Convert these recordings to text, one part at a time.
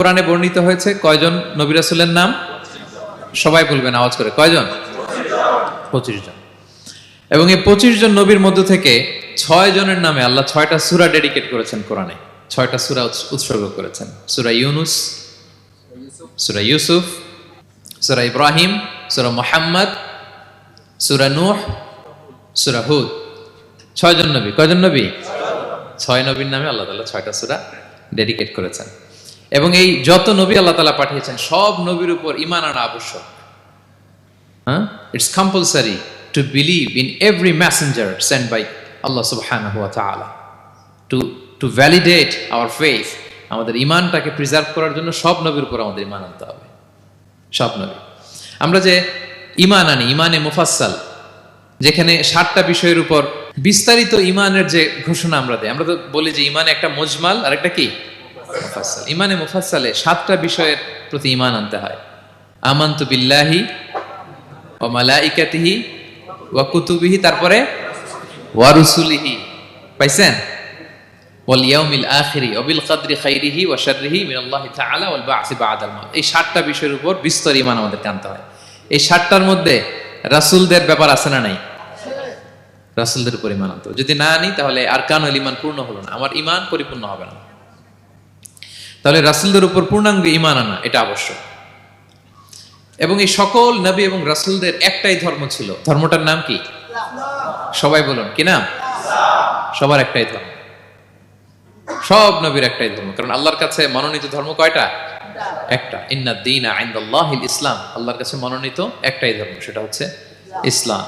কোরআনে বর্ণিত হয়েছে, কয়জন নবী রাসূলের নাম? সবাই বলবেন, আওয়াজ করে, কয়জন? পঁচিশ জন। এবং এই পঁচিশ জন নবীর মধ্য থেকে ছয় জনের নামে আল্লাহ ছয়টা সূরা ডেডিকেট করেছেন কোরআনে। ছয়টা সূরা উৎস- উৎসর্গ করেছেন। সূরা ইউনুস, সূরা ইউসুফ, সূরা ইব্রাহিম, সূরা মুহাম্মদ, সূরা নূহ, সূরা হুদ। ছয়জন নবী, কয়জন নবী? ছয় নবীর নামে আল্লাহ তাআলা ছয়টা সুরা ডেডিকেট করেছেন। এবং এই যত নবী আল্লাহ তাআলা পাঠিয়েছেন, সব নবীর উপর ঈমান আনা আবশ্যক। হ্যাঁ? It's compulsory to believe in every messenger send by Allah সুবহানাহু ওয়া to to validate our faith আমাদের ইমানটাকে প্রিজার্ভ করার জন্য সব নবীর উপর আমাদের ইমান আনতে হবে। সব নবী। আমরা যে ইমান আনি ইমানে মুফাসাল যেখানে সাতটা বিষয়ের উপর বিস্তারিত ইমানের যে ঘোষণা আমরা দেয় আমরা তো বলি যে ইমানে একটা মজমাল আর একটা কি? মুফাসসাল। ইমানে মুফাসসালে সাতটা বিষয়ের প্রতি ইমান আনতে হয়। আমান্তু বিল্লাহি ও মালাইকাতিহি ওয়া কুতুবিহি, তারপরে ওয়া রুসুলিহি। পাইছেন? ওয়াল ইয়াউমিল আখিরি কদরি খাইরিহি ওয়া শাররিহি মিনাল্লাহি তাআলা ওয়াল বা'সি মাউত। এই সাতটা বিষয়ের উপর বিস্তর ঈমান আমাদের আনতে হয়। এই সাতটার মধ্যে রাসূলদের ব্যাপার আছে না নাই? রাসূলদের উপর ঈমান আনতে যদি না আনি, তাহলে আর কানুল ঈমান পূর্ণ হলো না। আমার ইমান পরিপূর্ণ হবে না। তাহলে রাসূলদের উপর পূর্ণাঙ্গ ঈমান আনা, এটা আবশ্যক। এবং এই সকল নবী এবং রাসূলদের একটাই ধর্ম ছিল। ধর্মটার নাম কি? সবাই বলুন, কি নাম? সবার একটাই ধর্ম। সব নবীর একটাই ধর্ম। কারণ আল্লাহর কাছে মনোনীত ধর্ম কয়টা? একটা। ইন্না দিন ইসলাম। আল্লাহর কাছে মনোনীত একটাই ধর্ম, সেটা হচ্ছে ইসলাম।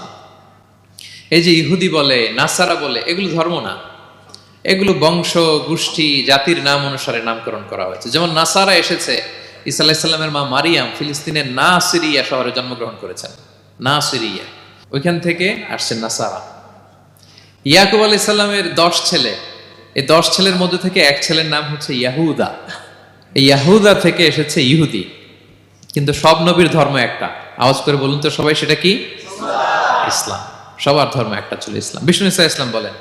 এই যে ইহুদি বলে, নাসারা বলে, এগুলো ধর্ম না। এগুলো বংশ, গোষ্ঠী, জাতির নাম অনুসারে নামকরণ করা হয়েছে। যেমন নাসারা এসেছে ইসা আলাহিসাল্লামের মা মারিয়াম ফিলিস্তিনের না সিরিয়া শহরে জন্মগ্রহণ করেছেন। না সিরিয়া ওইখান থেকে আসছেন নাসারা। ইয়াকুব আলাইসাল্লামের দশ ছেলে। এই দশ ছেলের মধ্যে থেকে এক ছেলের নাম হচ্ছে ইয়াহুদা। এই ইয়াহুদা থেকে এসেছে ইহুদি। কিন্তু সব নবীর ধর্ম একটা। আওয়াজ করে বলুন তো সবাই, সেটা কি? ইসলাম। সবার ধর্ম একটা ছিল ইসলাম। বিষ্ণু ইসা ইসলাম বলেন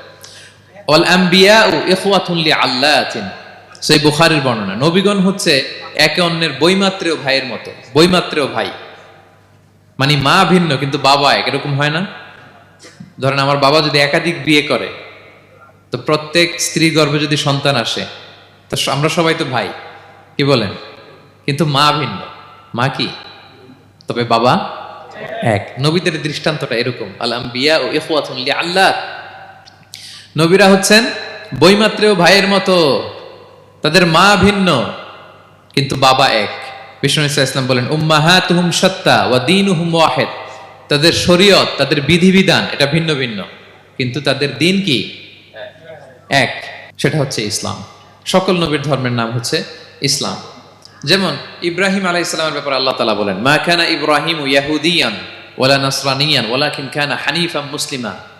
অল আম্বিয়া ও ইখওয়াতুন লি আল্লাহিন সেই বুখারীর বর্ণনা। নবীগণ হচ্ছে একে অন্যের বইমাত্রেও ভাইয়ের মতো। বইমাত্রেও ভাই। মানে মা ভিন্ন, কিন্তু বাবা এক। এরকম হয় না? ধরেন আমার বাবা যদি একাধিক বিয়ে করে, তো প্রত্যেক স্ত্রী গর্ভে যদি সন্তান আসে, তো আমরা সবাই তো ভাই। কি বলেন? কিন্তু মা ভিন্ন। মা কি? তবে বাবা এক। নবীদের দৃষ্টান্তটা এরকম। আলাম বিয়া ও ইখওয়াতুন আল্লাহ নবীরা হচ্ছেন বইমাত্রেও ভাইয়ের মতো। তাদের মা ভিন্ন, কিন্তু বাবা এক। বিষ্ণু ইসলাম বলেন, উম্মাহাতুহুম সত্তা ওয়া দীনুহুম ওয়াহিদ। তাদের শরীয়ত, তাদের বিধিবিধান, এটা ভিন্ন ভিন্ন। কিন্তু তাদের দিন কি? এক। সেটা হচ্ছে ইসলাম। সকল নবীর ধর্মের নাম হচ্ছে ইসলাম। যেমন ইব্রাহিম আলাই ইসলামের ব্যাপারে আল্লাহ তালা বলেন, মা খানা ইব্রাহিম ইয়াহুদিয়ান ওয়ালা নাসরানিয়ান, ওয়ালাকিন খানা হানিফাম মুসলিমা।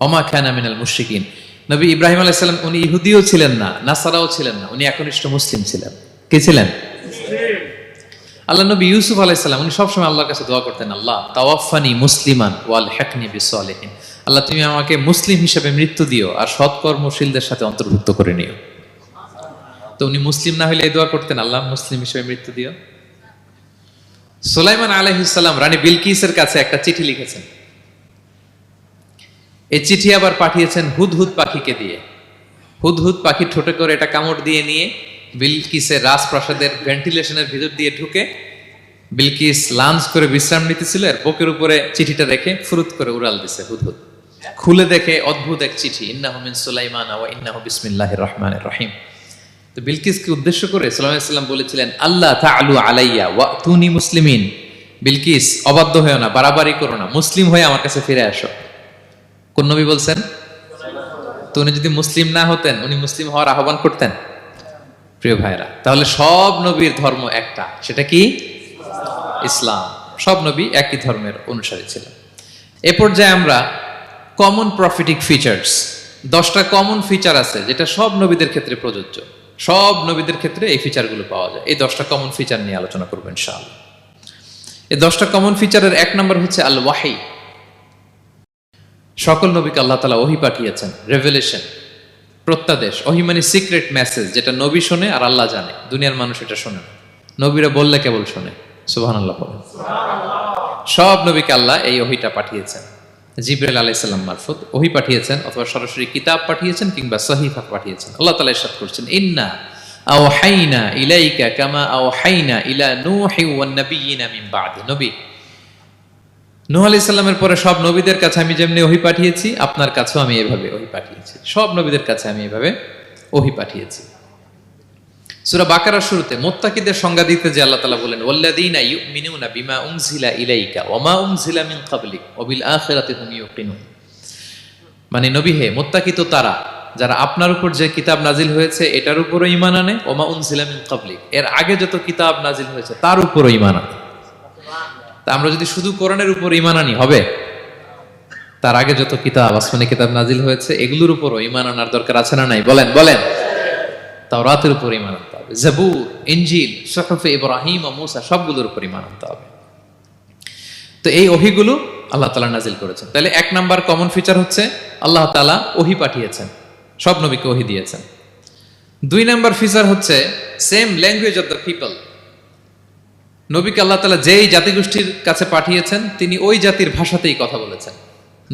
ওমা খানা মিনাল মুশরিকিন। নবী ইব্রাহিম আলাইহিস সালাম, উনি ইহুদিও ছিলেন না, নাসারাও ছিলেন না, উনি একনিষ্ঠ মুসলিম ছিলেন। কে ছিলেন? আল্লাহ নবী ইউসুফ উনি সবসময় আল্লাহর কাছে দোয়া করতেন, আল্লাহ তাওয়াফানি মুসলিমান ওয়াল বিসলিহিন। আল্লাহ, তুমি আমাকে মুসলিম হিসেবে মৃত্যু দিও আর সৎকর্মশীলদের সাথে অন্তর্ভুক্ত করে নিও। তো উনি মুসলিম না হলে এই দোয়া করতেন, আল্লাহ, মুসলিম হিসেবে মৃত্যু দিও। সুলাইমান আলাইহিসসালাম রানী বিলকিসের কাছে একটা চিঠি লিখেছেন। এই চিঠি আবার পাঠিয়েছেন হুদহুদ পাখিকে দিয়ে। হুদহুদ পাখি ঠোঁটে করে এটা কামড় দিয়ে নিয়ে বিলকিসের রাজপ্রাসাদের ভেন্টিলেশনের ভিতর দিয়ে ঢুকে বিলকিস লাঞ্চ করে বিশ্রাম নিতেছিল, এর বুকের উপরে চিঠিটা রেখে ফুরুত করে উড়াল দিছে হুদহুদ খুলে দেখে অদ্ভুত এক চিঠি, ইন্নাহু মিন সুলাইমান ওয়া ইন্নাহু বিসমিল্লাহির রহমানির রহিম। তো বিলকিসকে উদ্দেশ্য করে সাল্লাম বলেছিলেন আল্লাহ তাআলু আলাইয়া ওয়া তুনি মুসলিমিন। বিলকিস, অবাধ্য হয়েও না, বাড়াবাড়ি করো না, মুসলিম হয়ে আমার কাছে ফিরে আসো। কোন নবী বলছেন? তো উনি যদি মুসলিম না হতেন, উনি মুসলিম হওয়ার আহ্বান করতেন? প্রিয় ভাইরা তাহলে সব নবীর ধর্ম একটা। সেটা কি? ইসলাম। সব নবী একই ধর্মের অনুসারী ছিলেন। এ পর্যায়ে আমরা কমন প্রফিটিক ফিচার্স দশটা কমন ফিচার আছে যেটা সব নবীদের ক্ষেত্রে প্রযোজ্য। সব নবীদের ক্ষেত্রে এই ফিচারগুলো পাওয়া যায়। এই দশটা কমন ফিচার নিয়ে আলোচনা করবেন ইনশাআল্লাহ। এই দশটা কমন ফিচারের এক নম্বর হচ্ছে আল ওয়াহি সকল নবীকে আল্লাহ তালা ওহি পাঠিয়েছেন রেভেলেশন প্রত্যাদেশ। ওহি মানে সিক্রেট মেসেজ যেটা নবী শোনে আর আল্লাহ জানে। দুনিয়ার মানুষ এটা শোনে নবীরা বললে কেবল শোনে। সুবহান আল্লাহ বলেন। সব নবীকে আল্লাহ এই ওহিটা পাঠিয়েছেন। জিব্রাইল আলাইসাল্লাম মারফত ওহি পাঠিয়েছেন অথবা সরাসরি কিতাব পাঠিয়েছেন কিংবা সহিফা পাঠিয়েছেন। আল্লাহ তালা ইরশাদ করছেন, ইন্না আওহাইনা ইলাইকা কামা আওহাইনা ইলা নূহি ওয়ান নাবিয়িনা মিন বাদি। নবী নূহ সালামের পরে সব নবীদের কাছে আমি যেমনি ওহি পাঠিয়েছি, আপনার কাছেও আমি এভাবে ওহি পাঠিয়েছি। সব নবীদের কাছে আমি এভাবে ওহি পাঠিয়েছি। সূরা বাকারার শুরুতে, মোত্তাকিদের সংজ্ঞা দিতে যে আল্লাহ তাআলা বলেন, ওয়াল্লাযীনা ইউমিনুনা বিমা উনজিলা ইলাইকা ওয়া মা উনজিলা মিন ক্বাবলিক ওয়া বিল আখিরাতি হুম ইউকিনুন। মানে নবী হে, মুত্তাকি তো তারা, যারা আপনার উপর যে কিতাব নাজিল হয়েছে, এটার উপরও ইমান আনে, ওয়া মা উনজিলা মিন ক্বাবলিক। এর আগে যত কিতাব নাজিল হয়েছে, তার উপরও ইমান আনে। তা আমরা যদি শুধু কোরআনের উপর ঈমান আনি, হবে? তার আগে যত কিতাব, আসমানি কিতাব নাজিল হয়েছে, এগুলোর উপরও ইমান আনার দরকার আছে না নাই? বলেন বলেন। তাও রাতের উপর ইমান আনতে হবে। জাবুর ইঞ্জিল সহফে ইব্রাহিম ও মুসা সবগুলোর উপর ইমান আনতে হবে। তো এই ওহিগুলো আল্লাহ তালা নাজিল করেছেন। তাহলে এক নাম্বার কমন ফিচার হচ্ছে, আল্লাহ তালা ওহি পাঠিয়েছেন। সব নবীকে ওহি দিয়েছেন। দুই নাম্বার ফিচার হচ্ছে same language of the people নবীকে আল্লাহ তালা যেই জাতিগোষ্ঠীর কাছে পাঠিয়েছেন, তিনি ওই জাতির ভাষাতেই কথা বলেছেন।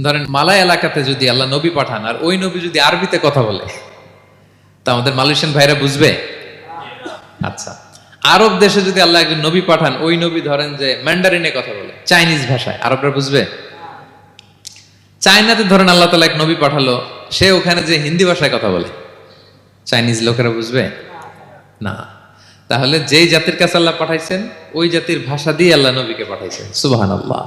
ধরেন মালায় এলাকাতে যদি আল্লাহ নবী পাঠান, আর ওই নবী যদি আরবিতে কথা বলে, তা আমাদের মালয়েশিয়ান ভাইরা বুঝবে? আচ্ছা আরব দেশে যদি আল্লাহ একজন নবী পাঠান, ওই নবী ধরেন যে ম্যান্ডারিনে কথা বলে, চাইনিজ ভাষায়, আরবরা বুঝবে? চায়নাতে ধরেন আল্লাহ তালা এক নবী পাঠালো, সে ওখানে যে হিন্দি ভাষায় কথা বলে, চাইনিজ লোকেরা বুঝবে? না। তাহলে যেই জাতির কাছে আল্লাহ পাঠাইছেন, ওই জাতির ভাষা দিয়ে আল্লাহ নবীকে পাঠাইছেন। সুবাহ আল্লাহ